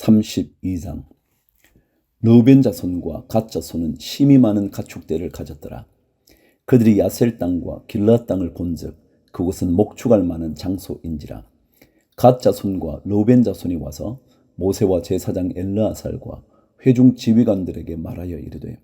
32장 르벤 자손과 갓 자손은 심이 많은 가축대를 가졌더라. 그들이 야셀 땅과 길라 땅을 본즉 그곳은 목축할 만한 장소인지라. 갓 자손과 르벤 자손이 와서 모세와 제사장 엘르아살과 회중 지휘관들에게 말하여 이르되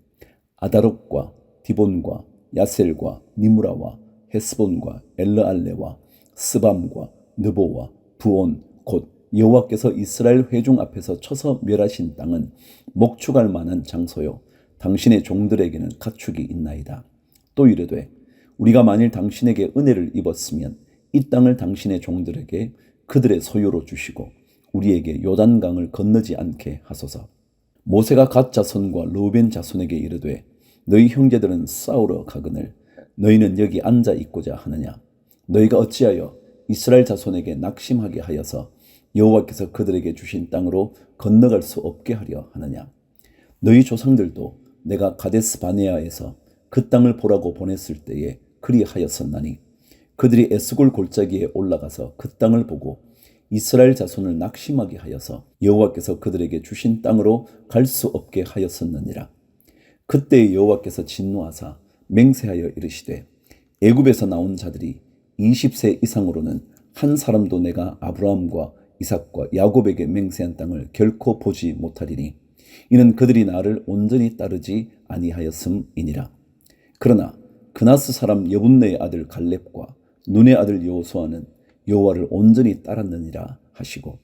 아다롯과 디본과 야셀과 니무라와 헤스본과 엘르알레와 스밤과 느보와 부온 곧 여호와께서 이스라엘 회중 앞에서 쳐서 멸하신 땅은 목축할 만한 장소요 당신의 종들에게는 가축이 있나이다. 또 이르되 우리가 만일 당신에게 은혜를 입었으면 이 땅을 당신의 종들에게 그들의 소유로 주시고 우리에게 요단강을 건너지 않게 하소서. 모세가 갓 자손과 로벤 자손에게 이르되 너희 형제들은 싸우러 가거늘 너희는 여기 앉아 있고자 하느냐 너희가 어찌하여 이스라엘 자손에게 낙심하게 하여서 여호와께서 그들에게 주신 땅으로 건너갈 수 없게 하려 하느냐? 너희 조상들도 내가 가데스 바네아에서 그 땅을 보라고 보냈을 때에 그리하였었나니 그들이 에스골 골짜기에 올라가서 그 땅을 보고 이스라엘 자손을 낙심하게 하여서 여호와께서 그들에게 주신 땅으로 갈 수 없게 하였었느니라. 그때 여호와께서 진노하사 맹세하여 이르시되 애굽에서 나온 자들이 20세 이상으로는 한 사람도 내가 아브라함과 이삭과 야곱에게 맹세한 땅을 결코 보지 못하리니 이는 그들이 나를 온전히 따르지 아니하였음이니라. 그러나 그나스 사람 여분네의 아들 갈렙과 눈의 아들 여호수아는 여호와를 온전히 따랐느니라 하시고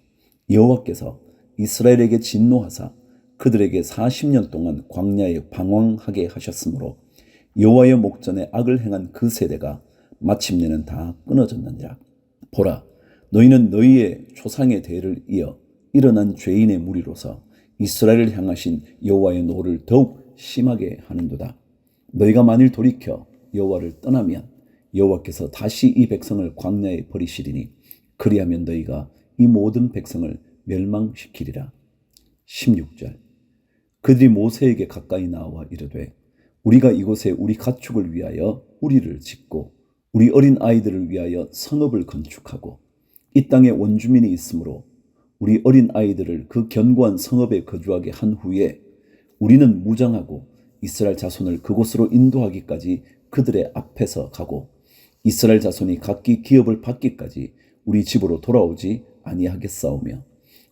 여호와께서 이스라엘에게 진노하사 그들에게 40년 동안 광야에 방황하게 하셨으므로 여호와의 목전에 악을 행한 그 세대가 마침내는 다 끊어졌느니라. 보라, 너희는 너희의 조상의 대를 이어 일어난 죄인의 무리로서 이스라엘을 향하신 여호와의 노를 더욱 심하게 하는도다. 너희가 만일 돌이켜 여호와를 떠나면 여호와께서 다시 이 백성을 광야에 버리시리니 그리하면 너희가 이 모든 백성을 멸망시키리라. 16절 그들이 모세에게 가까이 나와 이르되 우리가 이곳에 우리 가축을 위하여 우리를 짓고 우리 어린 아이들을 위하여 성읍을 건축하고 이 땅에 원주민이 있으므로 우리 어린 아이들을 그 견고한 성읍에 거주하게 한 후에 우리는 무장하고 이스라엘 자손을 그곳으로 인도하기까지 그들의 앞에서 가고 이스라엘 자손이 각기 기업을 받기까지 우리 집으로 돌아오지 아니하겠사오며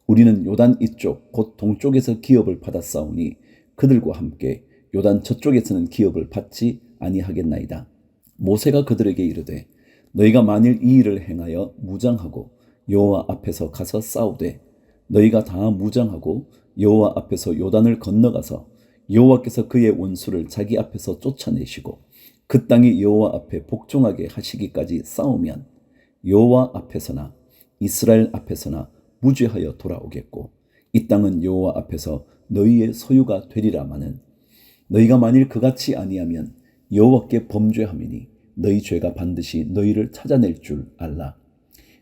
우리는 요단 이쪽 곧 동쪽에서 기업을 받았사오니 그들과 함께 요단 저쪽에서는 기업을 받지 아니하겠나이다. 모세가 그들에게 이르되 너희가 만일 이 일을 행하여 무장하고 여호와 앞에서 가서 싸우되 너희가 다 무장하고 여호와 앞에서 요단을 건너가서 여호와께서 그의 원수를 자기 앞에서 쫓아내시고 그 땅이 여호와 앞에 복종하게 하시기까지 싸우면 여호와 앞에서나 이스라엘 앞에서나 무죄하여 돌아오겠고 이 땅은 여호와 앞에서 너희의 소유가 되리라마는 너희가 만일 그같이 아니하면 여호와께 범죄함이니 너희 죄가 반드시 너희를 찾아낼 줄 알라.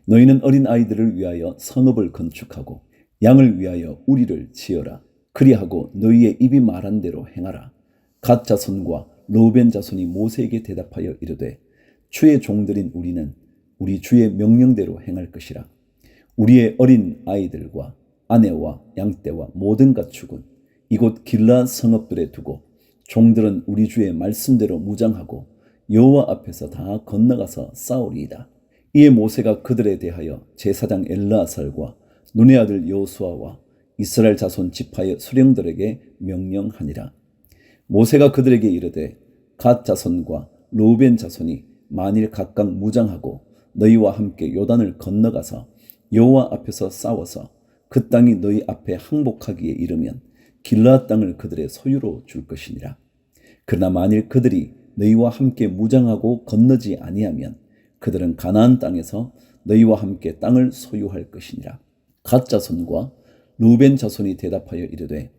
너희는 어린 아이들을 위하여 성읍을 건축하고 양을 위하여 우리를 지어라. 그리하고 너희의 입이 말한 대로 행하라. 갓 자손과 로벤 자손이 모세에게 대답하여 이르되 주의 종들인 우리는 우리 주의 명령대로 행할 것이라. 우리의 어린 아이들과 아내와 양떼와 모든 가축은 이곳 길라 성읍들에 두고 종들은 우리 주의 말씀대로 무장하고 여호와 앞에서 다 건너가서 싸우리이다. 이에 모세가 그들에 대하여 제사장 엘라살과 눈의 아들 여호수아와 이스라엘 자손 지파의 수령들에게 명령하니라. 모세가 그들에게 이르되 갓 자손과 로벤 자손이 만일 각각 무장하고 너희와 함께 요단을 건너가서 여호와 앞에서 싸워서 그 땅이 너희 앞에 항복하기에 이르면 길라 땅을 그들의 소유로 줄 것이니라. 그러나 만일 그들이 너희와 함께 무장하고 건너지 아니하면 그들은 가나안 땅에서 너희와 함께 땅을 소유할 것이니라. 갓 자손과 루벤 자손이 대답하여 이르되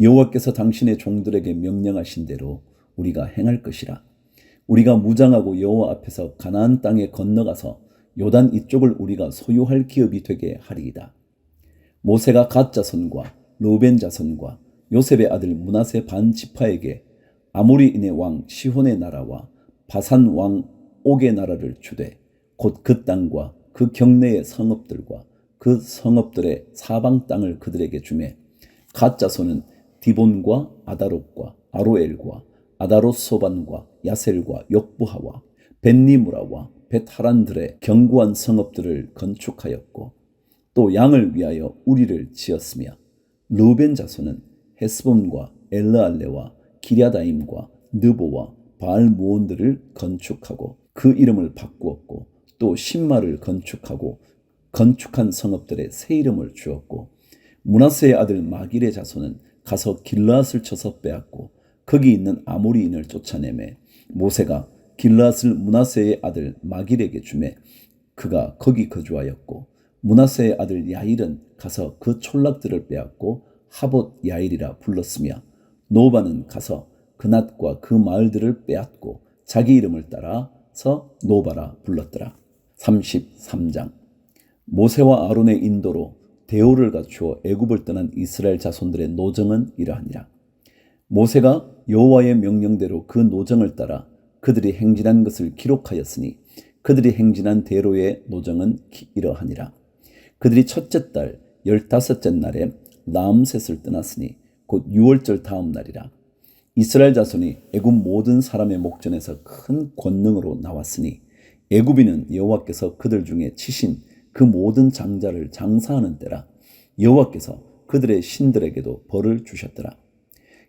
여호와께서 당신의 종들에게 명령하신 대로 우리가 행할 것이라. 우리가 무장하고 여호와 앞에서 가나안 땅에 건너가서 요단 이쪽을 우리가 소유할 기업이 되게 하리이다. 모세가 갓 자손과 루벤 자손과 요셉의 아들 문하세 반 지파에게 아모리인의 왕 시혼의 나라와 바산 왕 옥의 나라를 주되 곧 그 땅과 그 경내의 성읍들과 그그 성읍들의 사방 땅을 그들에게 주매 갓 자손은 디본과 아다롯과 아로엘과 아다롯 소반과 야셀과 욕부하와 벤니무라와 벳하란들의 견고한 성읍들을 건축하였고 또 양을 위하여 우리를 지었으며 루벤 자손은 헤스본과 엘르알레와 기랴다임과 느보와 바알 모온들을 건축하고 그 이름을 바꾸었고 또 신마를 건축하고 건축한 성읍들의 새 이름을 주었고 문하세의 아들 마길의 자손은 가서 길라앗을 쳐서 빼앗고 거기 있는 아모리인을 쫓아내매 모세가 길라앗을 문하세의 아들 마길에게 주매 그가 거기 거주하였고 문하세의 아들 야일은 가서 그 촌락들을 빼앗고 하봇 야일이라 불렀으며 노바는 가서 그낫과 그 마을들을 빼앗고 자기 이름을 따라서 노바라 불렀더라. 33장 모세와 아론의 인도로 대오를 갖추어 애굽을 떠난 이스라엘 자손들의 노정은 이러하니라. 모세가 여호와의 명령대로 그 노정을 따라 그들이 행진한 것을 기록하였으니 그들이 행진한 대로의 노정은 이러하니라. 그들이 첫째 달 열다섯째 날에 라암셋을 떠났으니 곧 유월절 다음 날이라. 이스라엘 자손이 애굽 모든 사람의 목전에서 큰 권능으로 나왔으니 애굽인은 여호와께서 그들 중에 치신 그 모든 장자를 장사하는 때라 여호와께서 그들의 신들에게도 벌을 주셨더라.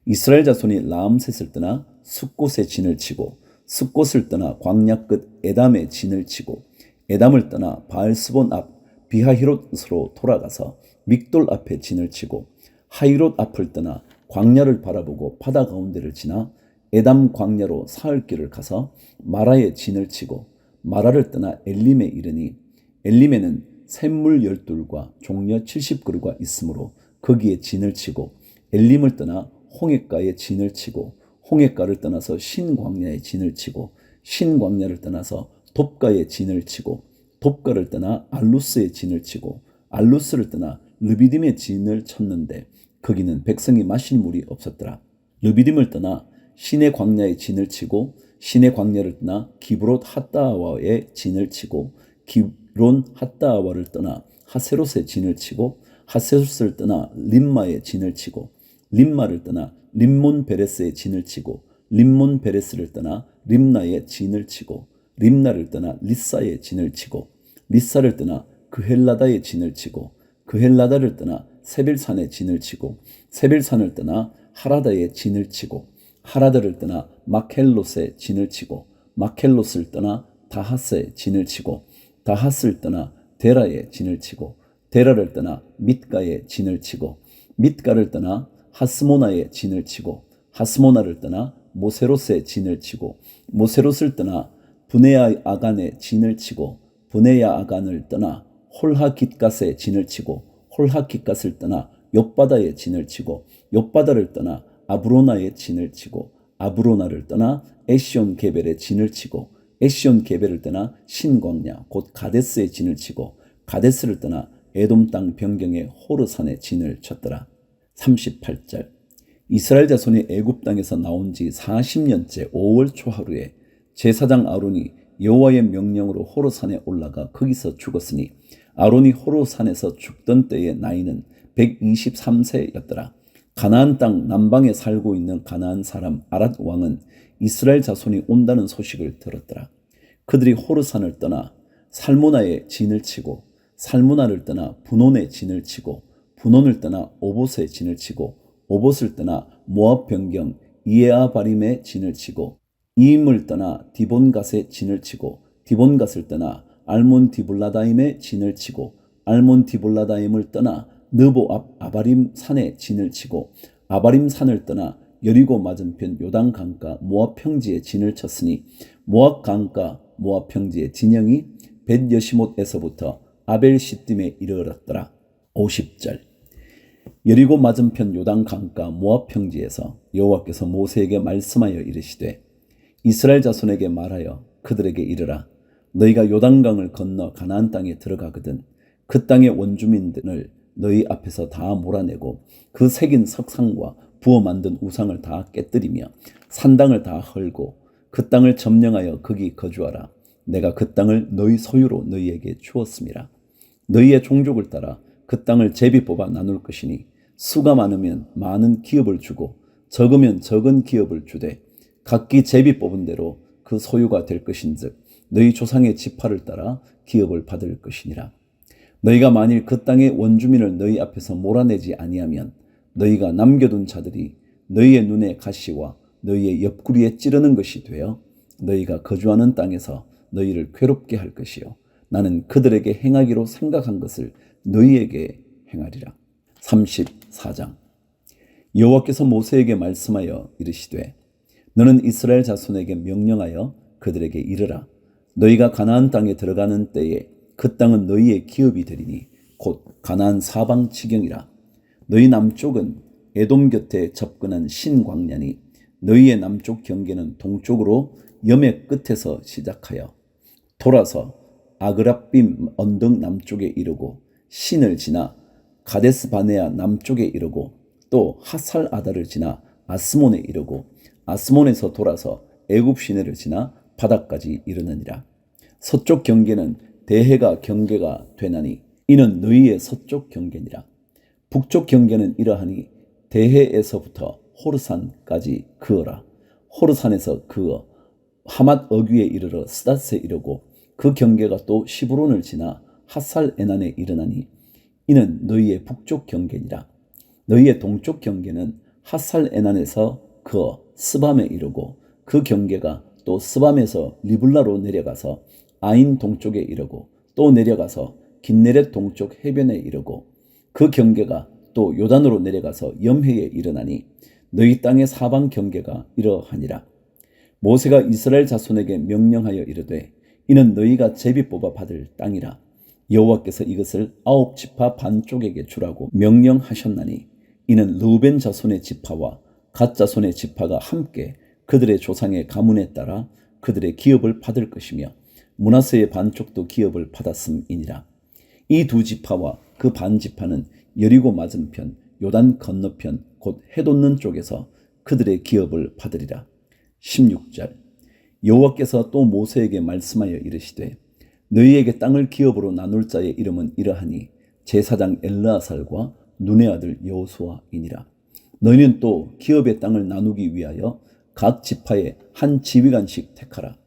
이스라엘 자손이 라암셋을 떠나 숫곳에 진을 치고 숫곳을 떠나 광야 끝 에담에 진을 치고 에담을 떠나 바알스본 앞 비하히롯으로 돌아가서 믹돌 앞에 진을 치고 하이롯 앞을 떠나 광야를 바라보고 바다 가운데를 지나 에담 광야로 사흘 길을 가서 마라에 진을 치고 마라를 떠나 엘림에 이르니 엘림에는 샘물 열둘과 종려 칠십 그루가 있으므로 거기에 진을 치고 엘림을 떠나 홍해가에 진을 치고 홍해가를 떠나서 신광야에 진을 치고 신광야를 떠나서 돕가에 진을 치고 돕가를 떠나 알루스에 진을 치고 알루스를 떠나 르비딤에 진을 쳤는데 거기는 백성이 마실 물이 없었더라. 르비딤을 떠나 신의 광야에 진을 치고 신의 광야를 떠나 기브롯 핫다와에 진을 치고 기브론 핫다와를 떠나 하세롯에 진을 치고 하세롯을 떠나 림마에 진을 치고 림마를 떠나 림몬 베레스에 진을 치고 림몬 베레스를 떠나 림나에 진을 치고 림나를 떠나 리사에 진을 치고 리사를 떠나 그헬라다에 진을 치고 그 헬라다를 떠나 세빌산에 진을 치고 세빌산을 떠나 하라다에 진을 치고 하라다를 떠나 마켈롯에 진을 치고 마켈롯을 떠나 다하스에 진을 치고 다하스를 떠나 데라에 진을 치고 데라를 떠나 밑가에 진을 치고 밑가를 떠나 하스모나에 진을 치고 하스모나를 떠나 모세롯에 진을 치고 모세롯을 떠나 부네야 아간에 진을 치고 부네야 아간을 떠나 홀하 깃갓에 진을 치고 홀하 깃갓을 떠나 옆바다에 진을 치고 옆바다를 떠나 아브로나에 진을 치고 아브로나를 떠나 에시온 게벨에 진을 치고 에시온 게벨을 떠나 신광야 곧 가데스에 진을 치고 가데스를 떠나 에돔 땅 변경의 호르산에 진을 쳤더라. 38절 이스라엘 자손이 애굽 땅에서 나온 지 40년째 5월 초하루에 제사장 아론이 여호와의 명령으로 호르산에 올라가 거기서 죽었으니 아론이 호르산에서 죽던 때의 나이는 123세였더라. 가나안 땅 남방에 살고 있는 가나안 사람 아랏 왕은 이스라엘 자손이 온다는 소식을 들었더라. 그들이 호르산을 떠나 살모나에 진을 치고 살모나를 떠나 분온에 진을 치고 분온을 떠나 오봇에 진을 치고 오봇을 떠나 모압 변경 이에아바림에 진을 치고 이임을 떠나 디본갓에 진을 치고 디본갓을 떠나 알몬 디블라다임에 진을 치고 알몬 디블라다임을 떠나 느보 앞 아바림 산에 진을 치고 아바림 산을 떠나 여리고 맞은편 요단 강가 모압 평지에 진을 쳤으니 모압 강가 모압 평지의 진영이 벳 여시못에서부터 아벨 시딤에 이르렀더라. 50절 여리고 맞은편 요단 강가 모압 평지에서 여호와께서 모세에게 말씀하여 이르시되 이스라엘 자손에게 말하여 그들에게 이르라 너희가 요단강을 건너 가나안 땅에 들어가거든 그 땅의 원주민들을 너희 앞에서 다 몰아내고 그 새긴 석상과 부어 만든 우상을 다 깨뜨리며 산당을 다 헐고 그 땅을 점령하여 거기 거주하라. 내가 그 땅을 너희 소유로 너희에게 주었습니다. 너희의 종족을 따라 그 땅을 제비 뽑아 나눌 것이니 수가 많으면 많은 기업을 주고 적으면 적은 기업을 주되 각기 제비 뽑은 대로 그 소유가 될 것인즉 너희 조상의 지파를 따라 기업을 받을 것이니라. 너희가 만일 그 땅의 원주민을 너희 앞에서 몰아내지 아니하면 너희가 남겨둔 자들이 너희의 눈에 가시와 너희의 옆구리에 찌르는 것이 되어 너희가 거주하는 땅에서 너희를 괴롭게 할 것이요 나는 그들에게 행하기로 생각한 것을 너희에게 행하리라. 34장 여호와께서 모세에게 말씀하여 이르시되 너는 이스라엘 자손에게 명령하여 그들에게 이르라. 너희가 가나안 땅에 들어가는 때에 그 땅은 너희의 기업이 되리니 곧 가나안 사방 지경이라. 너희 남쪽은 에돔 곁에 접근한 신광야니 너희의 남쪽 경계는 동쪽으로 염의 끝에서 시작하여 돌아서 아그라빔 언덕 남쪽에 이르고 신을 지나 가데스 바네아 남쪽에 이르고 또 하살 아다를 지나 아스몬에 이르고 아스몬에서 돌아서 애굽 시내를 지나 바다까지 이르느니라. 서쪽 경계는 대해가 경계가 되나니 이는 너희의 서쪽 경계니라. 북쪽 경계는 이러하니 대해에서부터 호르산까지 그어라. 호르산에서 그어 하맛 어귀에 이르러 스다스에 이르고 그 경계가 또 시브론을 지나 핫살 에난에 이르나니 이는 너희의 북쪽 경계니라. 너희의 동쪽 경계는 핫살 에난에서 그어 스밤에 이르고 그 경계가 또 스밤에서 리블라로 내려가서 아인 동쪽에 이르고 또 내려가서 긴네렛 동쪽 해변에 이르고 그 경계가 또 요단으로 내려가서 염해에 이르나니 너희 땅의 사방 경계가 이러하니라. 모세가 이스라엘 자손에게 명령하여 이르되 이는 너희가 제비 뽑아 받을 땅이라. 여호와께서 이것을 아홉 지파 반쪽에게 주라고 명령하셨나니 이는 루벤 자손의 지파와 갓 자손의 지파가 함께 그들의 조상의 가문에 따라 그들의 기업을 받을 것이며 문하세의 반쪽도 기업을 받았음이니라. 이 두 지파와 그 반 지파는 여리고 맞은편 요단 건너편 곧 해돋는 쪽에서 그들의 기업을 받으리라. 16절. 여호와께서 또 모세에게 말씀하여 이르시되 너희에게 땅을 기업으로 나눌 자의 이름은 이러하니 제사장 엘르아살과 눈의 아들 여호수아이니라 너희는 또 기업의 땅을 나누기 위하여 각 지파에 한 지휘관씩 택하라.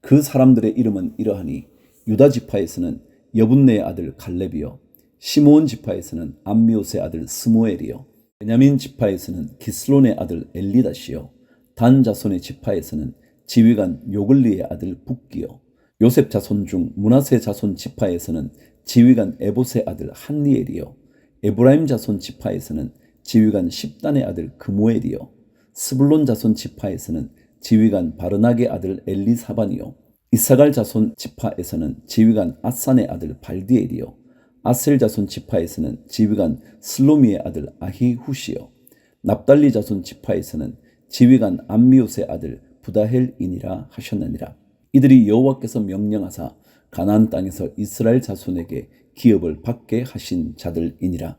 그 사람들의 이름은 이러하니 유다 지파에서는 여분네의 아들 갈렙이요 시므온 지파에서는 암미옷의 아들 스무엘이요 베냐민 지파에서는 기슬론의 아들 엘리다시요 단 자손의 지파에서는 지휘관 요글리의 아들 북기요 요셉 자손 중 문하세 자손 지파에서는 지휘관 에봇의 아들 한니엘이요 에브라임 자손 지파에서는 지휘관 십단의 아들 그모엘이요. 스불론 자손 지파에서는 지휘관 바르나게 아들 엘리사반이요. 이사갈 자손 지파에서는 지휘관 아산의 아들 발디엘이요. 아셀 자손 지파에서는 지휘관 슬로미의 아들 아히후시요. 납달리 자손 지파에서는 지휘관 암미옷의 아들 부다헬이니라 하셨느니라. 이들이 여호와께서 명령하사 가나안 땅에서 이스라엘 자손에게 기업을 받게 하신 자들이니라